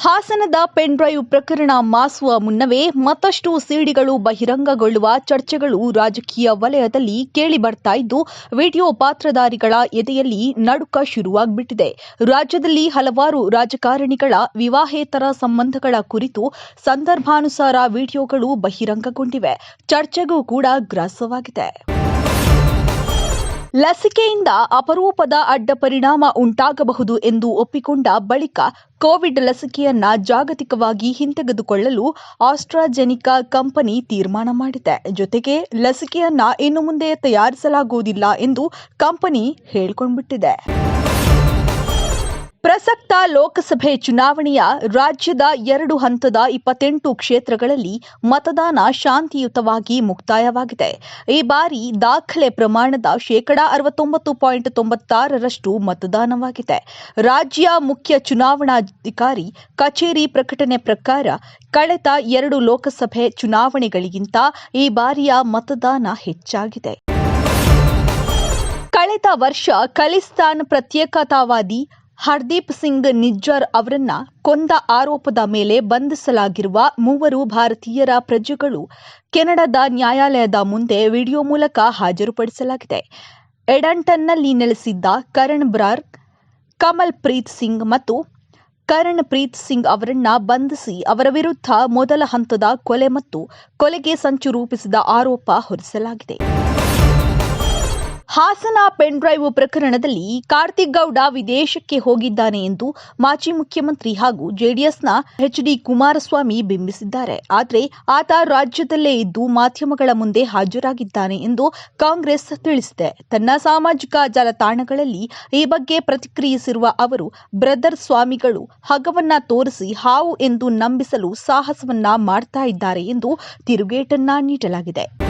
ಹಾಸನದ pen drive ಪ್ರಕರಣ ಮಾಸುವ ಮುನ್ನವೇ ಮತ್ತಷ್ಟು ಸಿಡಿಗಳು ಬಹಿರಂಗಗೊಳ್ಳುವ ಚರ್ಚೆಗಳು ರಾಜಕೀಯ ವಲಯದಲ್ಲಿ ಕೇಳಿಬರ್ತಾ ಇದ್ದು, ವಿಡಿಯೋ ಪಾತ್ರಧಾರಿಗಳ ಎದೆಯಲ್ಲಿ ನಡುಕ ಶುರುವಾಗ್ಬಿಟ್ಟಿದೆ. ರಾಜ್ಯದಲ್ಲಿ ಹಲವಾರು ರಾಜಕಾರಣಿಗಳ ವಿವಾಹೇತರ ಸಂಬಂಧಗಳ ಕುರಿತು ಸಂದರ್ಭಾನುಸಾರ ವಿಡಿಯೋಗಳು ಬಹಿರಂಗಗೊಂಡಿವೆ. ಚರ್ಚೆಗೂ ಕೂಡ ಗ್ರಾಸವಾಗಿದೆ. ಲಸಿಕೆಯಿಂದ ಅಪರೂಪದ ಅಡ್ಡ ಪರಿಣಾಮ ಉಂಟಾಗಬಹುದು ಎಂದು ಒಪ್ಪಿಕೊಂಡ ಬಳಿಕ ಕೋವಿಡ್ ಲಸಿಕೆಯನ್ನ ಜಾಗತಿಕವಾಗಿ ಹಿಂತೆಗೆದುಕೊಳ್ಳಲು ಆಸ್ಟ್ರಾಜೆನಿಕಾ ಕಂಪನಿ ತೀರ್ಮಾನ ಮಾಡಿದೆ. ಜೊತೆಗೆ ಲಸಿಕೆಯನ್ನ ಇನ್ನು ಮುಂದೆ ತಯಾರಿಸಲಾಗುವುದಿಲ್ಲ ಎಂದು ಕಂಪನಿ ಹೇಳಿಕೊಂಡ್ಬಿಟ್ಟಿದೆ. ಪ್ರಸಕ್ತ ಲೋಕಸಭೆ ಚುನಾವಣೆಯ ರಾಜ್ಯದ ಎರಡು ಹಂತದ ಇಪ್ಪತ್ತೆಂಟು ಕ್ಷೇತ್ರಗಳಲ್ಲಿ ಮತದಾನ ಶಾಂತಿಯುತವಾಗಿ ಮುಕ್ತಾಯವಾಗಿದೆ. ಈ ಬಾರಿ ದಾಖಲೆ ಪ್ರಮಾಣದ ಶೇಕಡಾ ಅರವತ್ತೊಂಬತ್ತು ಪಾಯಿಂಟ್ ತೊಂಬತ್ತಾರರಷ್ಟು ಮತದಾನವಾಗಿದೆ. ರಾಜ್ಯ ಮುಖ್ಯ ಚುನಾವಣಾಧಿಕಾರಿ ಕಚೇರಿ ಪ್ರಕಟಣೆ ಪ್ರಕಾರ ಕಳೆದ ಎರಡು ಲೋಕಸಭೆ ಚುನಾವಣೆಗಳಿಗಿಂತ ಈ ಬಾರಿಯ ಮತದಾನ ಹೆಚ್ಚಾಗಿದೆ. ಕಳೆದ ವರ್ಷ ಖಲಿಸ್ತಾನ್ ಪ್ರತ್ಯೇಕತಾವಾದಿ ಹರ್ದೀಪ್ ಸಿಂಗ್ ನಿಜ್ಜರ್ ಅವರನ್ನ ಕೊಂದ ಆರೋಪದ ಮೇಲೆ ಬಂಧಿಸಲಾಗಿರುವ ಮೂವರು ಭಾರತೀಯರ ಪ್ರಜೆಗಳು ಕೆನಡಾದ ನ್ಯಾಯಾಲಯದ ಮುಂದೆ ವಿಡಿಯೋ ಮೂಲಕ ಹಾಜರುಪಡಿಸಲಾಗಿದೆ. ಎಡಂಟನ್ನಲ್ಲಿ ನೆಲೆಸಿದ್ದ ಕರಣ್ ಬ್ರಾರ್ ಕಮಲ್ ಪ್ರೀತ್ ಸಿಂಗ್ ಮತ್ತು ಕರಣ್ ಪ್ರೀತ್ ಸಿಂಗ್ ಅವರನ್ನ ಬಂಧಿಸಿ ಅವರ ವಿರುದ್ಧ ಮೊದಲ ಹಂತದ ಕೊಲೆ ಮತ್ತು ಕೊಲೆಗೆ ಸಂಚು ರೂಪಿಸಿದ ಆರೋಪ ಹೊರಿಸಲಾಗಿದೆ. ಹಾಸನ ಪೆನ್ ಡ್ರೈವ್ ಪ್ರಕರಣದಲ್ಲಿ ಕಾರ್ತಿಕ್ ಗೌಡ ವಿದೇಶಕ್ಕೆ ಹೋಗಿದ್ದಾನೆ ಎಂದು ಮಾಜಿ ಮುಖ್ಯಮಂತ್ರಿ ಹಾಗೂ ಜೆಡಿಎಸ್ನ ಎಚ್ ಡಿ ಕುಮಾರಸ್ವಾಮಿ ಬಿಂಬಿಸಿದ್ದಾರೆ. ಆದರೆ ಆತ ರಾಜ್ಯದಲ್ಲೇ ಇದ್ದು ಮಾಧ್ಯಮಗಳ ಮುಂದೆ ಹಾಜರಾಗಿದ್ದಾನೆ ಎಂದು ಕಾಂಗ್ರೆಸ್ ತಿಳಿಸಿದೆ. ತನ್ನ ಸಾಮಾಜಿಕ ಜಾಲತಾಣಗಳಲ್ಲಿ ಈ ಬಗ್ಗೆ ಪ್ರತಿಕ್ರಿಯಿಸಿರುವ ಅವರು, ಬ್ರದರ್ ಸ್ವಾಮಿಗಳು ಹಗವನ್ನ ತೋರಿಸಿ ಹಾವು ಎಂದು ನಂಬಿಸಲು ಸಾಹಸವನ್ನ ಮಾಡ್ತಾ ಇದ್ದಾರೆ ಎಂದು ತಿರುಗೇಟನ್ನ ನೀಡಲಾಗಿದೆ.